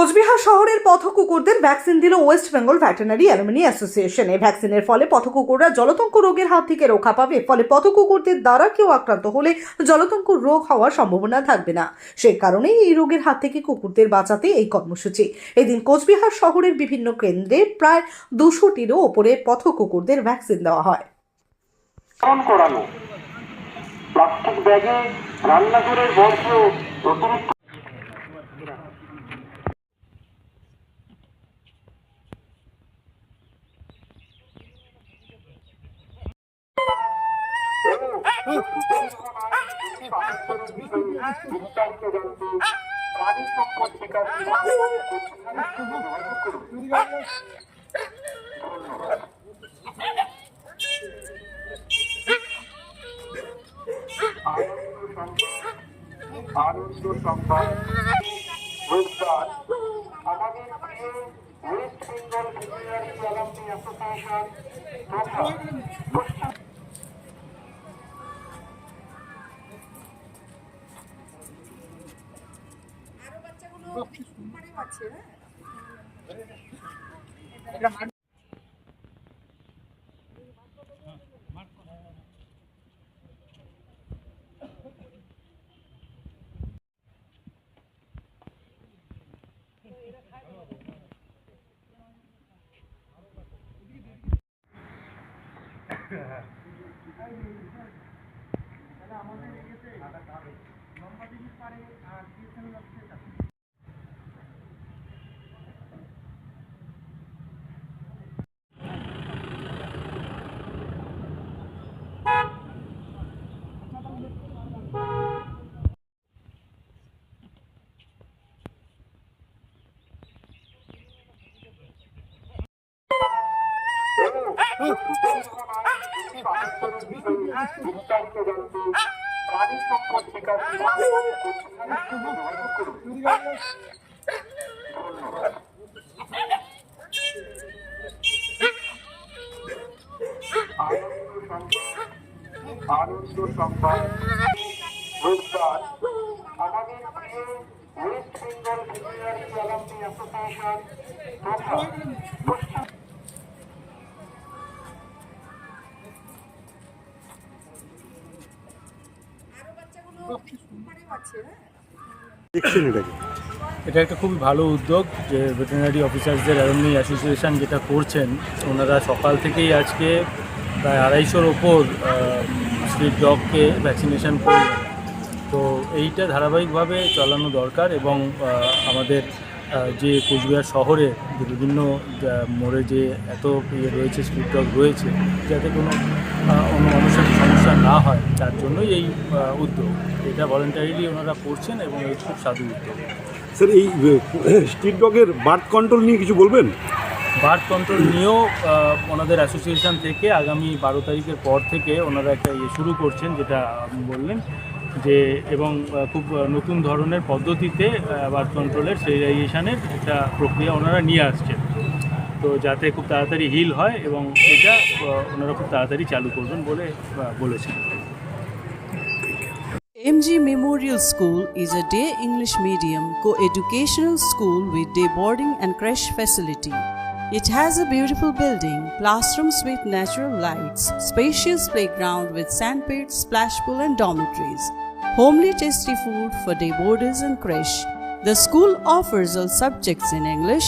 কোচবিহার শহরের পথ কুকুরদের ভ্যাকসিন দিল West Bengal veterinary alumni association. ভ্যাকসিনের ফলে পথ কুকুররা জলতঙ্ক রোগের হাত থেকে রক্ষা পাবে, ফলে পথ কুকুরদের দ্বারা কেউ আক্রান্ত হলে জলতঙ্ক রোগ হওয়ার সম্ভাবনা থাকবে না। সেই কারণেই এই রোগের হাত থেকে কুকুরদের বাঁচাতে এই কর্মসূচি। এদিন কোচবিহার শহরের বিভিন্ন কেন্দ্রে প্রায় দুশোটিরও ওপরে পথ কুকুরদের ভ্যাকসিন দেওয়া হয়। প্লাস্টিক ব্যাগে বর্জ্য আনন্দ সংবাদ রোববার আমাদের প্রিয় West Bengal veterinary alumni association পশ্চিম বিস্তারিত জানতে প্রাণী সম্পদ বিকাশ বিভাগ যোগাযোগ আনন্দ সংবাদ রোববার আমাদের ওয়েস্ট বেঙ্গল অ্যালামনি অ্যাসোসিয়েশন তথা এটা একটা খুবই ভালো উদ্যোগ যে ভেটেরিনারি অফিসার্সদের অ্যালুমনি অ্যাসোসিয়েশন যেটা করছেন, ওনারা সকাল থেকেই আজকে প্রায় আড়াইশোর ওপর স্ট্রিট ডগকে ভ্যাকসিনেশন করলেন। তো এইটা ধারাবাহিকভাবে চালানো দরকার এবং আমাদের যে কোচবিহার শহরে যে বিভিন্ন মোড়ে যে এত ইয়ে রয়েছে স্ট্রিট ডগ রয়েছে, যাতে কোনো অন্য মানুষের সমস্যা না হয় তার জন্যই এই উদ্যোগ। এটা ভলেন্টারিলি ওনারা করছেন এবং এই খুব সাধু উদ্যোগ। স্যার এই স্ট্রিট ডগের বার্থ কন্ট্রোল নিয়ে কিছু বলবেন? বার্থ কন্ট্রোল নিয়েও ওনাদের অ্যাসোসিয়েশন থেকে আগামী বারো তারিখের পর থেকে ওনারা একটা ইয়ে শুরু করছেন যেটা আপনি বললেন যে এবং খুব নতুন ধরনের পদ্ধতিতে বার্থ কন্ট্রোলের স্টেরিলাইজেশনের একটা প্রক্রিয়া ওনারা নিয়ে আসছেন। তো যাতে খুব তাড়াতাড়ি হিল হয় এবং এটা আহ, ওনারা খুব তাড়াতাড়ি চালু করবেন বলে আহ, বলেছেন MG Memorial School is a day English medium co-educational school with day boarding and creche facility. It has a beautiful building, classrooms with natural lights, spacious playground with sandpit, splash pool and dormitories, homely tasty food for day boarders and creche. The school offers all subjects in English.